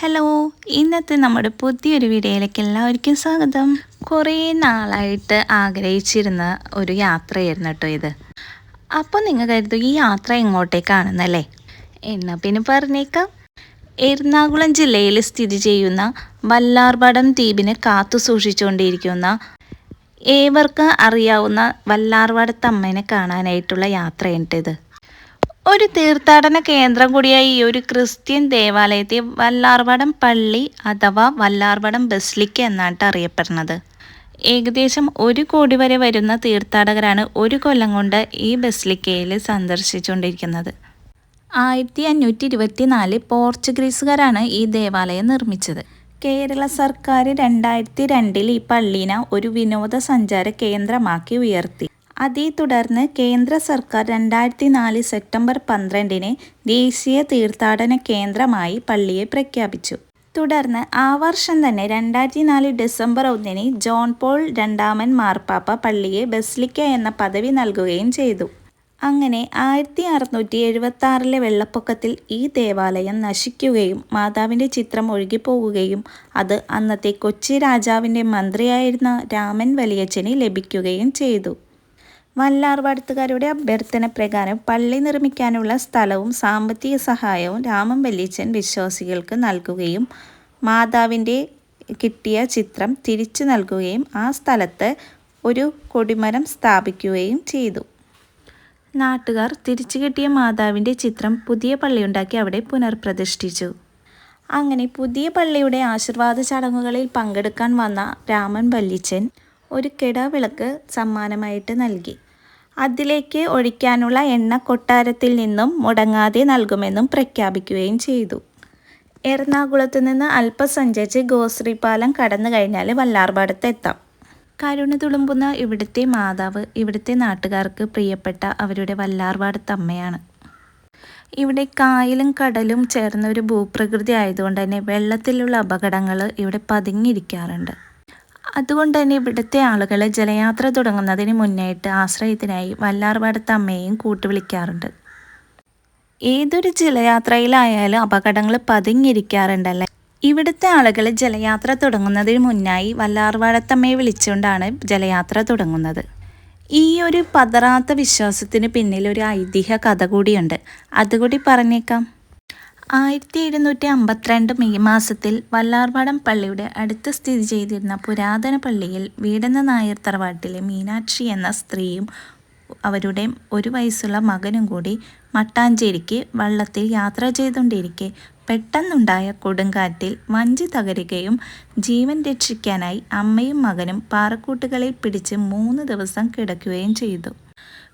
Hello ഇന്നത്തെ നമ്മുടെ പുതിയൊരു വീഡിയോയിലേക്ക് എല്ലാവർക്കും സ്വാഗതം. കുറേ നാളായിട്ട് ആഗ്രഹിച്ചിരുന്ന ഒരു യാത്രയായിരുന്നു കേട്ടോ ഇത്. അപ്പോൾ നിങ്ങൾ കരുതും ഈ യാത്ര എങ്ങോട്ടേക്കാണെന്നല്ലേ? എന്നാൽ പിന്നെ പറഞ്ഞേക്കാം. എറണാകുളം ജില്ലയിൽ സ്ഥിതി ചെയ്യുന്ന വല്ലാർപടം ദ്വീപിനെ കാത്തു സൂക്ഷിച്ചുകൊണ്ടിരിക്കുന്ന ഏവർക്ക് അറിയാവുന്ന വല്ലാർവാടത്തമ്മനെ കാണാനായിട്ടുള്ള യാത്രയുണ്ട് ഇത് ഒരു തീർത്ഥാടന കേന്ദ്രം കൂടിയായി ഈ ഒരു ക്രിസ്ത്യൻ ദേവാലയത്തെ വല്ലാർവടം പള്ളി അഥവാ വല്ലാർവടം ബസ്ലിക്ക എന്നാണ് അറിയപ്പെടുന്നത്. ഏകദേശം ഒരു കോടി വരെ വരുന്ന തീർത്ഥാടകരാണ് ഒരു കൊല്ലം കൊണ്ട് ഈ ബസ്ലിക്കയിൽ സന്ദർശിച്ചുകൊണ്ടിരിക്കുന്നത്. ആയിരത്തി അഞ്ഞൂറ്റി ഇരുപത്തിനാല് പോർച്ചുഗീസുകാരാണ് ഈ ദേവാലയം നിർമ്മിച്ചത്. കേരള സർക്കാർ രണ്ടായിരത്തി രണ്ടിൽ ഈ പള്ളീനെ ഒരു വിനോദസഞ്ചാര കേന്ദ്രമാക്കി ഉയർത്തി. അതേ തുടർന്ന് കേന്ദ്ര സർക്കാർ രണ്ടായിരത്തി നാല് സെപ്റ്റംബർ പന്ത്രണ്ടിന് ദേശീയ തീർത്ഥാടന കേന്ദ്രമായി പള്ളിയെ പ്രഖ്യാപിച്ചു. തുടർന്ന് ആ വർഷം തന്നെ രണ്ടായിരത്തി നാല് ഡിസംബർ ഒന്നിന് ജോൺ പോൾ രണ്ടാമൻ മാർപ്പാപ്പ പള്ളിയെ ബസ്ലിക്ക എന്ന പദവി നൽകുകയും ചെയ്തു. അങ്ങനെ ആയിരത്തി അറുന്നൂറ്റി എഴുപത്തി ആറിലെ വെള്ളപ്പൊക്കത്തിൽ ഈ ദേവാലയം നശിക്കുകയും മാതാവിന്റെ ചിത്രം ഒഴുകിപ്പോവുകയും അത് അന്നത്തെ കൊച്ചി രാജാവിന്റെ മന്ത്രിയായിരുന്ന രാമൻ വലിയച്ഛന് ലഭിക്കുകയും ചെയ്തു. വല്ലാർവാടത്തുകാരുടെ അഭ്യർത്ഥന പ്രകാരം പള്ളി നിർമ്മിക്കാനുള്ള സ്ഥലവും സാമ്പത്തിക സഹായവും രാമൻ വല്ലിച്ചൻ വിശ്വാസികൾക്ക് നൽകുകയും മാതാവിന്റെ കിട്ടിയ ചിത്രം തിരിച്ചു നൽകുകയും ആ സ്ഥലത്ത് ഒരു കൊടിമരം സ്ഥാപിക്കുകയും ചെയ്തു. നാട്ടുകാർ തിരിച്ചു കിട്ടിയ മാതാവിന്റെ ചിത്രം പുതിയ പള്ളിയുണ്ടാക്കി അവിടെ പുനർപ്രതിഷ്ഠിച്ചു. അങ്ങനെ പുതിയ പള്ളിയുടെ ആശീർവാദ ചടങ്ങുകളിൽ പങ്കെടുക്കാൻ വന്ന രാമൻ വല്ലിച്ചൻ ഒരു കിടവിളക്ക് സമ്മാനമായിട്ട് നൽകി. അതിലേക്ക് ഒഴിക്കാനുള്ള എണ്ണ കൊട്ടാരത്തിൽ നിന്നും മുടങ്ങാതെ നൽകുമെന്നും പ്രഖ്യാപിക്കുകയും ചെയ്തു. എറണാകുളത്ത് നിന്ന് അല്പം സഞ്ചരിച്ച് ഗോശ്രീപാലം കടന്നു കഴിഞ്ഞാൽ വല്ലാർപാടത്ത് എത്താം. കരുണ തുളുമ്പുന്ന ഇവിടുത്തെ മാതാവ് ഇവിടുത്തെ നാട്ടുകാർക്ക് പ്രിയപ്പെട്ട അവരുടെ വല്ലാർപാടത്ത് അമ്മയാണ്. ഇവിടെ കായലും കടലും ചേർന്ന ഒരു ഭൂപ്രകൃതി ആയതുകൊണ്ട് തന്നെ വെള്ളത്തിലുള്ള അപകടങ്ങൾ ഇവിടെ പതുങ്ങിയിരിക്കാറുണ്ട് അതുകൊണ്ട് തന്നെ ഇവിടുത്തെ ആളുകൾ ജലയാത്ര തുടങ്ങുന്നതിന് മുന്നായിട്ട് ആശ്രയത്തിനായി വല്ലാർപാടത്ത് അമ്മയെയും കൂട്ടുവിളിക്കാറുണ്ട് ഏതൊരു ജലയാത്രയിലായാലും അപകടങ്ങൾ പതുങ്ങിയിരിക്കാറുണ്ടല്ലേ? ഇവിടുത്തെ ആളുകൾ ജലയാത്ര തുടങ്ങുന്നതിന് മുന്നായി വല്ലാർവാടത്തമ്മയെ വിളിച്ചുകൊണ്ടാണ് ജലയാത്ര തുടങ്ങുന്നത്. ഈ ഒരു പതറാത്ത വിശ്വാസത്തിന് പിന്നിൽ ഒരു ഐതിഹ്യ കഥ കൂടിയുണ്ട്. അതുകൂടി പറഞ്ഞേക്കാം. ആയിരത്തി എഴുന്നൂറ്റി അമ്പത്തിരണ്ട് മെയ് മാസത്തിൽ വല്ലാർപാടം പള്ളിയുടെ അടുത്ത് സ്ഥിതി ചെയ്തിരുന്ന പുരാതന പള്ളിയിൽ വീടെന്ന നായർ തറവാട്ടിലെ മീനാക്ഷി എന്ന സ്ത്രീയും അവരുടെ ഒരു വയസ്സുള്ള മകനും കൂടി മട്ടാഞ്ചേരിക്ക് വള്ളത്തിൽ യാത്ര ചെയ്തുകൊണ്ടിരിക്കെ പെട്ടെന്നുണ്ടായ കൊടുങ്കാറ്റിൽ വഞ്ചി തകരുകയും ജീവൻ രക്ഷിക്കാനായി അമ്മയും മകനും പാറക്കൂട്ടുകളിൽ പിടിച്ച് മൂന്ന് ദിവസം കിടക്കുകയും ചെയ്തു.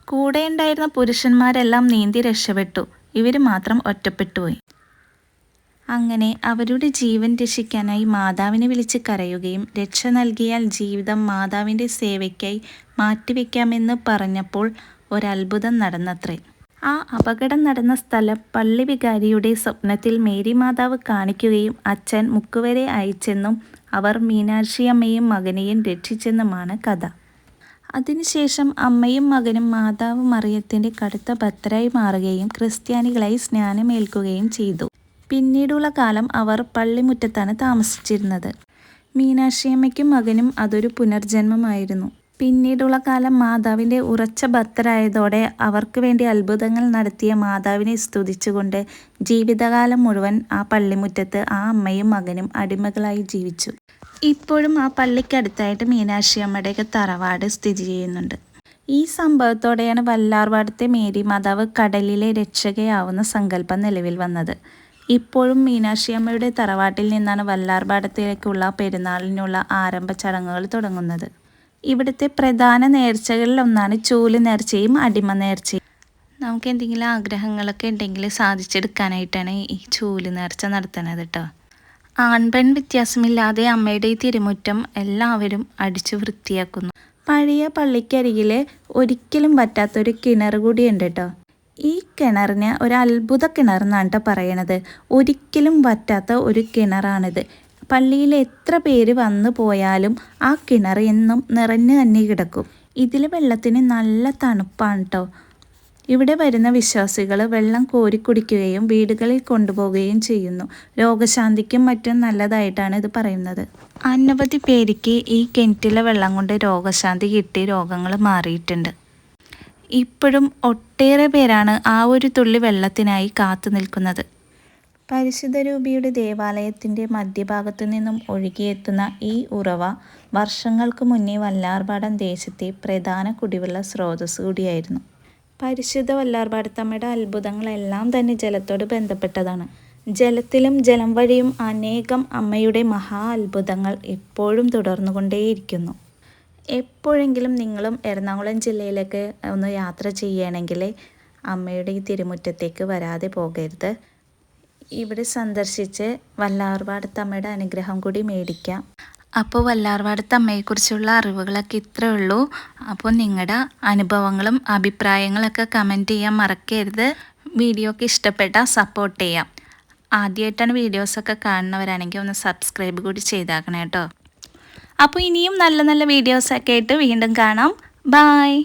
കൂടെയുണ്ടായിരുന്ന പുരുഷന്മാരെല്ലാം നീന്തി രക്ഷപ്പെട്ടു. ഇവർ മാത്രം ഒറ്റപ്പെട്ടുപോയി. അങ്ങനെ അവരുടെ ജീവൻ രക്ഷിക്കാനായി മാതാവിനെ വിളിച്ച് കരയുകയും രക്ഷ നൽകിയാൽ ജീവിതം മാതാവിന്റെ സേവയ്ക്കായി മാറ്റിവെക്കാമെന്ന് പറഞ്ഞപ്പോൾ ഒരത്ഭുതം നടന്നത്രേ. ആ അപകടം നടന്ന സ്ഥലം പള്ളി വികാരിയുടെ സ്വപ്നത്തിൽ മേരി മാതാവ് കാണിക്കുകയും അച്ഛൻ മുക്കുവരെ അയച്ചെന്നും അവർ മീനാക്ഷിയമ്മയും മകനെയും രക്ഷിച്ചെന്നുമാണ് കഥ. അതിനുശേഷം അമ്മയും മകനും മാതാവ് മറിയത്തിന്റെ കടുത്ത ഭക്തരായി മാറുകയും ക്രിസ്ത്യാനികളായി സ്നാനമേൽക്കുകയും ചെയ്തു. പിന്നീടുള്ള കാലം അവർ പള്ളിമുറ്റത്താണ് താമസിച്ചിരുന്നത്. മീനാക്ഷിയമ്മയ്ക്കും മകനും അതൊരു പുനർജന്മമായിരുന്നു. പിന്നീടുള്ള കാലം മാതാവിന്റെ ഉറച്ച ഭക്തരായതോടെ അവർക്ക് വേണ്ടി അത്ഭുതങ്ങൾ നടത്തിയ മാതാവിനെ സ്തുതിച്ചുകൊണ്ട് ജീവിതകാലം മുഴുവൻ ആ പള്ളിമുറ്റത്ത് ആ അമ്മയും മകനും അടിമകളായി ജീവിച്ചു. ഇപ്പോഴും ആ പള്ളിക്കടുത്തായിട്ട് മീനാക്ഷി അമ്മയുടെയൊക്കെ തറവാട് സ്ഥിതി ചെയ്യുന്നുണ്ട്. ഈ സംഭവത്തോടെയാണ് വല്ലാർവാടത്തെ മേരി മാതാവ് കടലിലെ രക്ഷകയാവുന്ന സങ്കല്പം നിലവിൽ വന്നത്. ഇപ്പോഴും മീനാക്ഷി അമ്മയുടെ തറവാട്ടിൽ നിന്നാണ് വല്ലാർപാടത്തിലേക്കുള്ള പെരുന്നാളിനുള്ള ആരംഭ ചടങ്ങുകൾ തുടങ്ങുന്നത്. ഇവിടുത്തെ പ്രധാന നേർച്ചകളിൽ ഒന്നാണ് ചൂൽ നേർച്ചയും അടിമ നേർച്ചയും. നമുക്ക് എന്തെങ്കിലും ആഗ്രഹങ്ങളൊക്കെ ഉണ്ടെങ്കിൽ സാധിച്ചെടുക്കാനായിട്ടാണ് ഈ ചൂൽ നേർച്ച നടത്തുന്നത് കേട്ടോ. ആൺപെൺ വ്യത്യാസമില്ലാതെ അമ്മയുടെ ഈ തിരുമുറ്റം എല്ലാവരും അടിച്ചു വൃത്തിയാക്കുന്നു. പഴയ പള്ളിക്കരികിൽ ഒരിക്കലും പറ്റാത്തൊരു കിണർ കൂടിയുണ്ട് കേട്ടോ. ഈ കിണറിന് ഒരു അത്ഭുത കിണർ എന്നാണ് പറയണത്. ഒരിക്കലും വറ്റാത്ത ഒരു കിണറാണിത്. പള്ളിയിൽ എത്ര പേര് വന്നു പോയാലും ആ കിണർ എന്നും നിറഞ്ഞു തന്നെ കിടക്കും. ഇതിൽ വെള്ളത്തിന് നല്ല തണുപ്പാണ് കേട്ടോ ഇവിടെ വരുന്ന വിശ്വാസികൾ വെള്ളം കോരി കുടിക്കുകയും വീടുകളിൽ കൊണ്ടുപോവുകയും ചെയ്യുന്നു. രോഗശാന്തിക്കും മറ്റും നല്ലതായിട്ടാണ് ഇത് പറയുന്നത്. അനവധി പേർക്ക് ഈ കിണറ്റിലെ വെള്ളം കൊണ്ട് രോഗശാന്തി കിട്ടി രോഗങ്ങൾ മാറിയിട്ടുണ്ട്. ഇപ്പോഴും ഒട്ടേറെ പേരാണ് ആ ഒരു തുള്ളി വെള്ളത്തിനായി കാത്തു നിൽക്കുന്നത്. പരിശുദ്ധ രൂപിയുടെ ദേവാലയത്തിന്റെ മധ്യഭാഗത്തു നിന്നും ഒഴുകിയെത്തുന്ന ഈ ഉറവ വർഷങ്ങൾക്ക് മുന്നേ വല്ലാർപാടം ദേശത്തെ പ്രധാന കുടിവെള്ള സ്രോതസ് കൂടിയായിരുന്നു. പരിശുദ്ധ വല്ലാർപാടത്തമ്മയുടെ അത്ഭുതങ്ങളെല്ലാം തന്നെ ജലത്തോട് ബന്ധപ്പെട്ടതാണ്. ജലത്തിലും ജലം വഴിയും അനേകം അമ്മയുടെ മഹാ അത്ഭുതങ്ങൾ എപ്പോഴും തുടർന്നുകൊണ്ടേയിരിക്കുന്നു. എപ്പോഴെങ്കിലും നിങ്ങളും എറണാകുളം ജില്ലയിലേക്ക് ഒന്ന് യാത്ര ചെയ്യുകയാണെങ്കിൽ അമ്മയുടെ ഈ തിരുമുറ്റത്തേക്ക് വരാതെ പോകരുത്. ഇവിടെ സന്ദർശിച്ച് വല്ലാർപാടത്തമ്മയുടെ അനുഗ്രഹം കൂടി മേടിക്കാം. അപ്പോൾ വല്ലാർപാടത്തമ്മയെക്കുറിച്ചുള്ള അറിവുകളൊക്കെ ഇത്രേ ഉള്ളൂ. അപ്പോൾ നിങ്ങളുടെ അനുഭവങ്ങളും അഭിപ്രായങ്ങളൊക്കെ കമന്റ് ചെയ്യാൻ മറക്കരുത്. വീഡിയോ ഒക്കെ ഇഷ്ടപ്പെട്ടാൽ സപ്പോർട്ട് ചെയ്യാം ആദ്യമായിട്ടാണ് വീഡിയോസൊക്കെ കാണുന്നവരാണെങ്കിൽ ഒന്ന് സബ്സ്ക്രൈബ് കൂടി ചെയ്താക്കണം കേട്ടോ. അപ്പോൾ ഇനിയും നല്ല നല്ല വീഡിയോസൊക്കെ ആയിട്ട് വീണ്ടും കാണാം. ബായ്